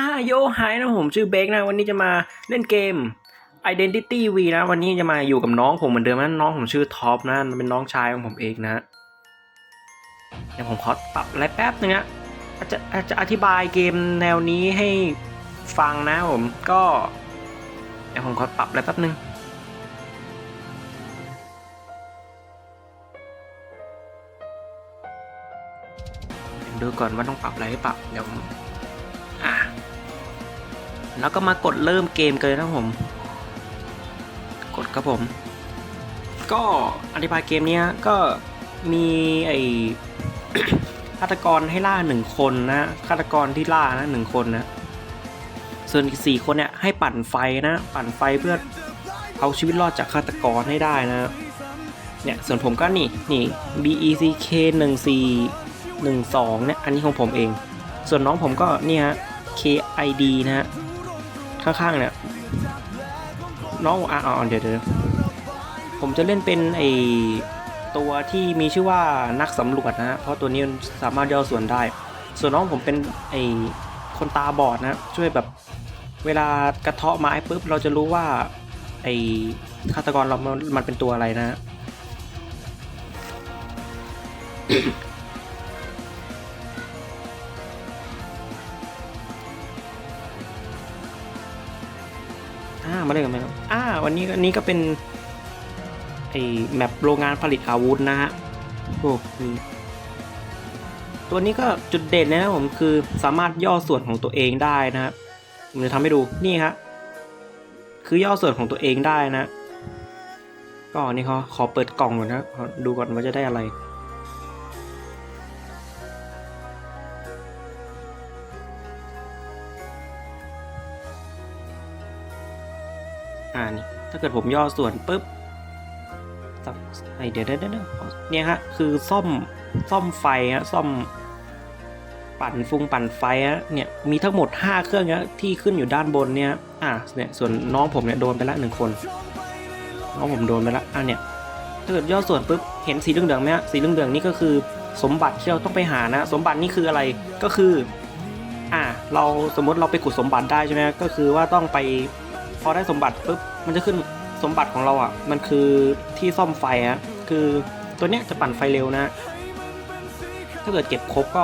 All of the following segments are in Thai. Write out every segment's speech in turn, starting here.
อ่าโยหายนะผมชื่อเบคนะวันนี้จะมาเล่นเกม Identity V นะ วันนี้จะมาอยู่กับน้องผมเหมือนเดิมนะน้องผมชื่อท็อปนะเป็นน้องชายของผมเองนะเดี๋ยวผมขอปรับอะไรแป๊บนึงนะอาจจะอาจจะอธิบายเกมแนวนี้ให้ฟังนะผมก็เดี๋ยวผมขอปรับอะไรแป๊บนึงดูก่อนว่าต้องปรับอะไรให้ปรับเดี๋ยว แล้วก็มากดเริ่มเกมกันเลยนะผม กดครับผม ก็อธิบายเกมเนี้ยก็มีไอฆาตกรให้ล่าหนึ่งคนนะฆาตกรที่ล่านะหนึ่งคนนะส่วนอีกสี่คนเนี่ยให้ปั่นไฟนะ ปั่นไฟเพื่อเอาชีวิตรอดจากฆาตกรให้ได้นะเนี่ยส่วนผมก็นี่นี่ B E C K 1 4 1 2เนี่ยอันนี้ของผมเอง ส่วนน้องผมก็นี่ฮะ K I D นะฮะ ข้างๆเนี่ยน้องอะอ๋อเดี๋ยวเดี๋ยวผมจะเล่นเป็นไอตัวที่มีชื่อว่านักสำรวจนะฮะเพราะตัวนี้มันสามารถย่อส่วนได้ ส่วนน้องผมเป็นไอคนตาบอดนะช่วยแบบเวลากระเทาะไม้ปุ๊บเราจะรู้ว่าไอฆาตกรเรามันเป็นตัวอะไรนะฮะ มาเล่นกันไหมครับอ่าวันนี้อันนี้ก็เป็นไอแมปโรงงานผลิตอาวุธนะฮะโอ้นี่ตัวนี้ก็จุดเด่นนะครับผมคือสามารถย่อส่วนของตัวเองได้นะครับผมจะทำให้ดูนี่ฮะคือย่อส่วนของตัวเองได้นะก็นี่เขาขอเปิดกล่องก่อนนะขอดูก่อนว่าจะได้อะไร อ่านี่ถ้าเกิดผมย่อส่วนปุ๊บไอเดี๋ยวเดี๋ยวเดี๋ยวเนี่ยฮะคือซ่อมซ่อมไฟฮะซ่อมปั่นฟุงปั่นไฟฮะเนี่ยมีทั้งหมด 5 เครื่องเนี้ยที่ขึ้นอยู่ด้านบนเนี่ยอ่าเนี่ยส่วนน้องผมเนี่ยโดนไปละหนึ่งคน น้องผมโดนไปละอะเนี่ยถ้าเกิดย่อส่วนปุ๊บเห็นสีเหลืองๆไหมฮะสีเหลืองๆนี่ก็คือสมบัติที่เราต้องไปหานะ สมบัตินี่คืออะไรก็คืออ่าเราสมมติเราไปขุดสมบัติได้ใช่ไหมก็คือว่าต้องไป พอได้สมบัติปุ๊บมันจะขึ้นสมบัติของเราอะ มันคือที่ซ่อมไฟอะคือตัวเนี้ยจะปั่นไฟเร็วนะ ถ้าเกิดเก็บครบก็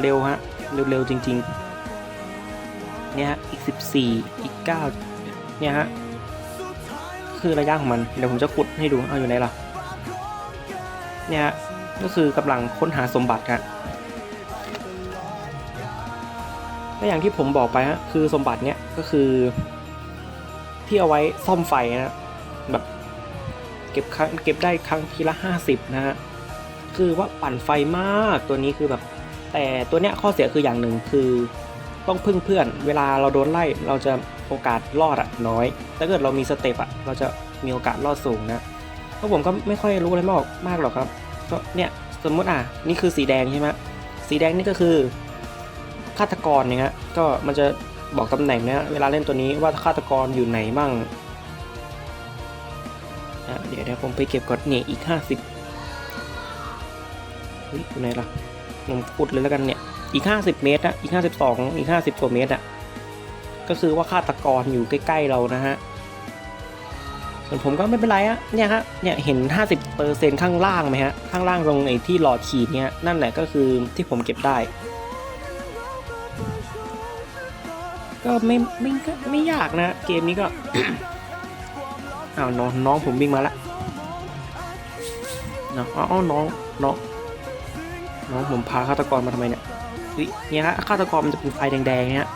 เร็วฮะเร็วๆจริง ๆ เนี่ยฮะอีก 14 อีก 9 เนี่ยฮะคือระยะของมัน เดี๋ยวผมจะขุดให้ดูเอาอยู่ไหนล่ะเนี่ยฮะก็คือกำลังค้นหาสมบัติครับก็อย่างที่ผมบอกไปฮะคือสมบัติเนี้ยก็คือ ที่เอาไว้ซ่อมไฟนะแบบเก็บครั้งเก็บได้ครั้งทีละห้าสิบนะฮะคือว่าปั่นไฟมากตัวนี้คือแบบ แต่ตัวเนี้ยข้อเสียคืออย่างหนึ่งคือต้องพึ่งเพื่อน เวลาเราโดนไล่เราจะโอกาสรอดอะน้อยถ้าเกิดเรามีสเต็ปอะเราจะมีโอกาสรอดสูงนะเพราะผมก็ไม่ค่อยรู้อะไรมากมากหรอกครับก็เนี่ยสมมติอะนี่คือสีแดงใช่ไหมสีแดงนี่ก็คือฆาตกรเนี่ยฮะก็มันจะ บอกตำแหน่งนะเวลาเล่นตัวนี้ว่าฆาตกรอยู่ไหนมั่งอะเดี๋ยวเดี๋ยวผมไปเก็บก่อนเนี่ยอีกห้าสิบเฮ้ยอยู่ไหนล่ะผมพูดเลยแล้วกันเนี่ยอีกห้าสิบเมตรอะอีกห้าสิบสองอีกห้าสิบกว่าเมตรอะก็คือว่าฆาตกรอยู่ใกล้ ๆ เรานะฮะส่วนผมก็ไม่เป็นไรอะเนี่ยฮะเนี่ยเห็นห้าสิบเปอร์เซ็นข้างล่างไหมฮะข้างล่างตรงไอ้ที่หลอดขีดเนี่ยนั่นแหละก็คือที่ผมเก็บได้ ก็ไม่ไม่ก็ไม่ยากนะเกมนี้ก็อ้าวน้องน้องผมวิ่งมาละเนาะอ้าวน้องน้องน้องผมพาฆาตกรมาทำไมเนี่ยเนี่ยฮะฆาตกรมันจะเป็นไฟแดงๆเนี่ย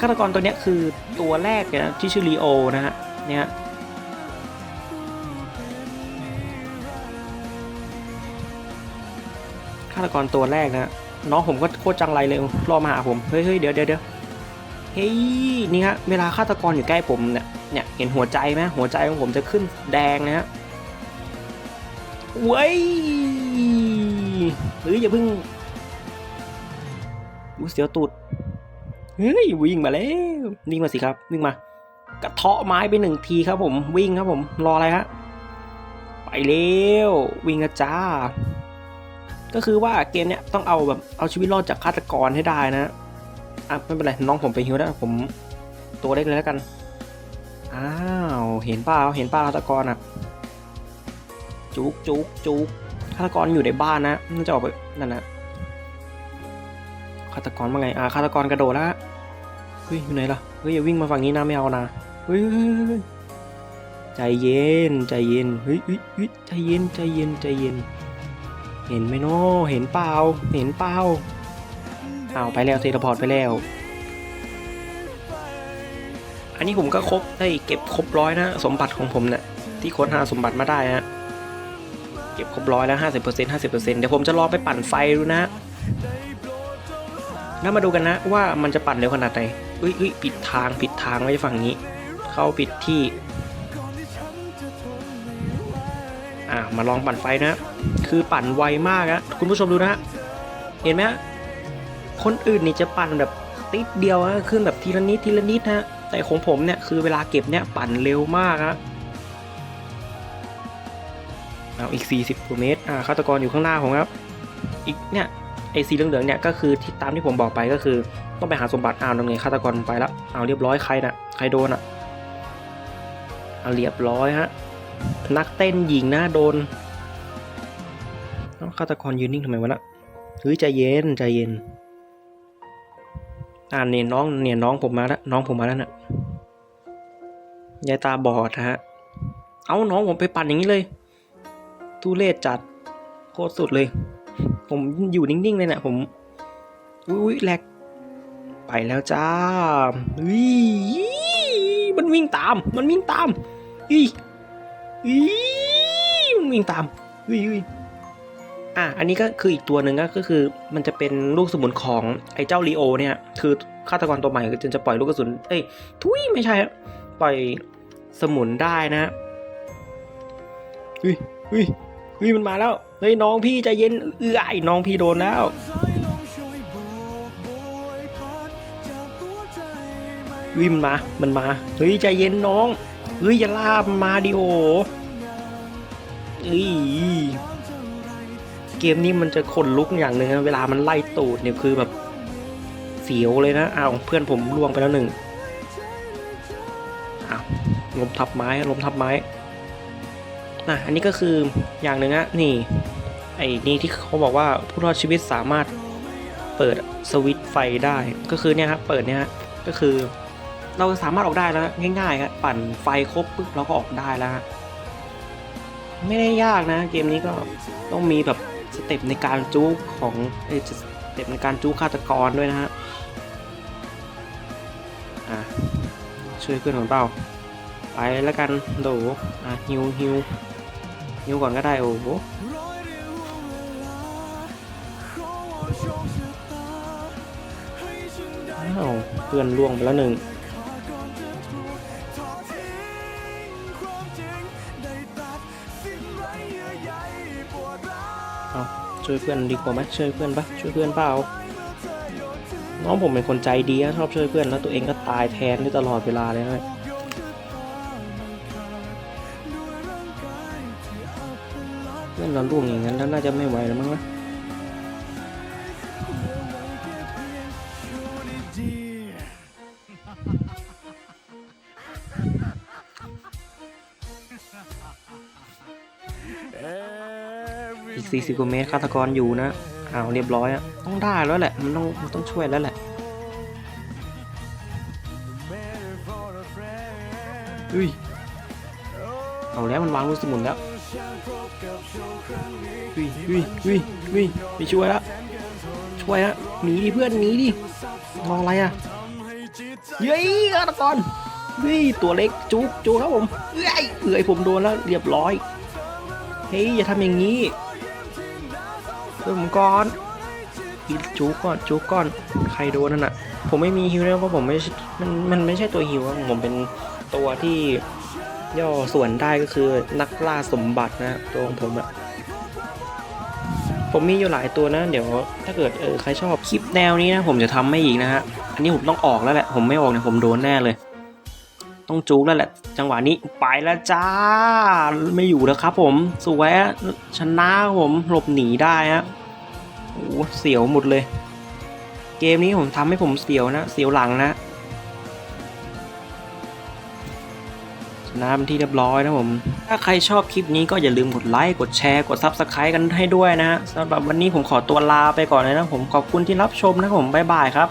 ฆาตกรตัวเนี้ยคือตัวแรกเนี่ยนะที่ชื่อลีโอนะฮะเนี่ยฆาตกรตัวแรกนะน้องผมก็โคตรจังไรเลยรอมาหาผมเฮ้ยเฮ้ยเดี๋ยวเดี๋ยวเดี๋ยว เฮ้ยนี่ฮะเวลาฆาตกรอยู่ใกล้ผมเนี่ยเนี่ยเห็นหัวใจไหมหัวใจของผมจะขึ้นแดงนะฮะเว้ยเฮ้ยอย่าเพิ่งอู้เสียวตูดเฮ้ยวิ่งมาแล้ววิ่งมาสิครับวิ่งมากระเทาะไม้ไปหนึ่งทีครับผมวิ่งครับผมรออะไรฮะไปเร็ววิ่งกระจ้า ก็คือว่าเกมเนี้ยต้องเอาแบบเอาชีวิตรอดจากฆาตกรให้ได้นะ อะไม่เป็นไรน้องผมไปฮิวแล้วผมตัวเล็กเลยแล้วกัน อ้าว เห็นเปล่าเห็นเปล่าฆาตกรอะ จุกจุกจุกฆาตกรอยู่ในบ้านนะมันจะออกไปนั่นนะฆาตกรว่าไง อ่าฆาตกรกระโดดแล้วเฮ้ยอยู่ไหนล่ะ เฮ้ยอย่าวิ่งมาฝั่งนี้นะไม่เอานะ เฮ้ยใจเย็นใจเย็น เฮ้ยเฮ้ยเฮ้ยใจเย็นใจเย็นใจเย็น เห็นไหมเนาะเห็นเปล่า เห็นเปล่า เอาไปแล้วเทเลพอร์ตไปแล้ว อันนี้ผมก็ครบได้เก็บครบร้อยนะ สมบัติของผมเนี่ยที่ค้นหาสมบัติมาได้ฮะเก็บครบร้อยแล้วห้าสิบเปอร์เซ็นต์ห้าสิบเปอร์เซ็นต์เดี๋ยวผมจะลองไปปั่นไฟดูนะ แล้วมาดูกันนะว่ามันจะปั่นเร็วขนาดไหนอุ้ยอุ้ยปิดทางปิดทางไว้ฝั่งนี้ เข้าผิดที่ อ่ามาลองปั่นไฟนะ คือปั่นไวมากนะคุณผู้ชมดูนะเห็นไหมฮะ คนอื่นนี่จะปั่นแบบติดเดียวนะขึ้นแบบทีละนิดทีละนิดนะแต่ของผมเนี่ยคือเวลาเก็บเนี่ยปั่นเร็วมากฮะเอาอีก 40กิโลเมตรอ่าฆาตกรอยู่ข้างหน้าผมครับ อีกเนี่ยไอ้สีเหลืองๆเนี่ยก็คือที่ตามที่ผมบอกไปก็คือ ต้องไปหาสมบัติอ้าวตรงนี้ฆาตกรไปแล้วเอาเรียบร้อยใครน่ะใครโดนอะเอาเรียบร้อยฮะนักเต้นหญิงนะโดนเอ้าฆาตกรยืนนิ่งทำไมวะน่ะเฮ้ยใจเย็นใจเย็น อ่าเนี่ยน้องเนี่ยน้องผมมาแล้วน้องผมมาแล้วน่ะยายตาบอดนะฮะ เอาน้องผมไปปั่นอย่างนี้เลยทุเรศจัดโคตรสุดเลย ผมอยู่นิ่งๆเลยเนี่ยผม อุ้ยแหลกไปแล้วจ้าอุ้ยมันวิ่งตาม มันวิ่งตามอุ้ยอุ้ยมันวิ่งตามอุ้ย อะอันนี้ก็คืออีกตัวหนึ่งก็คือ มันจะเป็นลูกสมุนของไอ้เจ้าลีโอเนี่ย คือฆาตกรตัวใหม่ก็จะปล่อยลูกกระสุน เอ้ย ทุยไม่ใช่ ปล่อยสมุนได้นะอุ้ยอุ้ยอุ้ยมันมาแล้ว เฮ้ยน้องพี่ใจเย็น เอื้อไอ้น้องพี่โดนแล้วอุ้ยมันมา มันมา เฮ้ยใจเย็นน้อง เฮ้ยอย่าลาบมันมาดิโอเฮ้ย เกมนี้มันจะขนลุกอย่างหนึ่งนะเวลามันไล่ตูดเนี่ยคือแบบเสียวเลยนะอ้าวเพื่อนผมล่วงไปแล้วหนึ่งอ้าวล้มทับไม้ล้มทับไม้นะอันนี้ก็คืออย่างหนึ่งอะนี่ไอ้นี่ที่เขาบอกว่าผู้รอดชีวิตสามารถเปิดสวิตช์ไฟได้ก็คือเนี่ยครับเปิดเนี่ยก็คือ เราสามารถออกได้แล้วง่ายๆครับปั่นไฟครบปุ๊บเราก็ออกได้แล้วไม่ได้ยากนะ เกมนี้ก็ต้องมีแบบ เต็ปในการจู๊ของเอ้ยสเต็ปในการจู๊ฆาตกรด้วยนะฮะอะช่วยเพื่อนของเต้าไปแล้วกันโดอะฮิวฮิวฮิวก่อนก็ได้โอ้โหอ้าวเพื่อนล่วงไปแล้วหนึ่ง เอาช่วยเพื่อนดีกว่าไหมช่วยเพื่อนปะช่วยเพื่อนเปล่าน้องผมเป็นคนใจดีนะชอบช่วยเพื่อนแล้วตัวเองก็ตายแทนได้ตลอดเวลาเลยนะเพื่อนเราล่วงอย่างนั้นแล้วน่าจะไม่ไหวแล้วมั้งนะ 40กว่าเมตรฆาตกรอยู่นะอ้าวเรียบร้อยอะต้องได้แล้วแหละ มันต้องมันต้องช่วยแล้วแหละอุ้ยเอาแล้วมันวางลูกสมุนแล้วอุ้ยอุ้ยอุ้ยอุ้ยไปช่วยละช่วยละหนีดิเพื่อนหนีดิรองอะไรอะเย้ยฆาตกรเฮ้ยตัวเล็กจุกจุกครับผมเอ้ยเอ้ยผมโดนแล้วเรียบร้อย เฮ้ยอย่าทำอย่างนี้ เพื่อนผมก่อนจูก่อนจูก่อนใครโดนนั่นน่ะ ผมไม่มีฮิวแล้วเพราะผมไม่มันมันไม่ใช่ตัวฮิวอะผมเป็นตัวที่ย่อส่วนได้ก็คือนักล่าสมบัตินะตัวของผมอะผมมีอยู่หลายตัวนะ เดี๋ยวถ้าเกิดเออใครชอบคลิปแนวนี้นะ ผมจะทำไม่อีกนะฮะ อันนี้ผมต้องออกแล้วแหละ ผมไม่ออกเนี่ยผมโดนแน่เลย ต้องจูกแล้วแหละ จังหวะนี้ไปแล้วจ้า ไม่อยู่แล้วครับ ผมสวยชนะผมหลบหนีได้ฮะโอ้เสียวหมดเลย เกมนี้ผมทำให้ผมเสียวนะ เสียวหลังนะชนะเป็นที่เรียบร้อยนะผม ถ้าใครชอบคลิปนี้ก็อย่าลืมกดไลค์ กดแชร์ กด Subscribe กันให้ด้วยนะฮะสำหรับวันนี้ผมขอตัวลาไปก่อนเลยนะผมขอบคุณที่รับชมนะผมบ๊ายบายครับ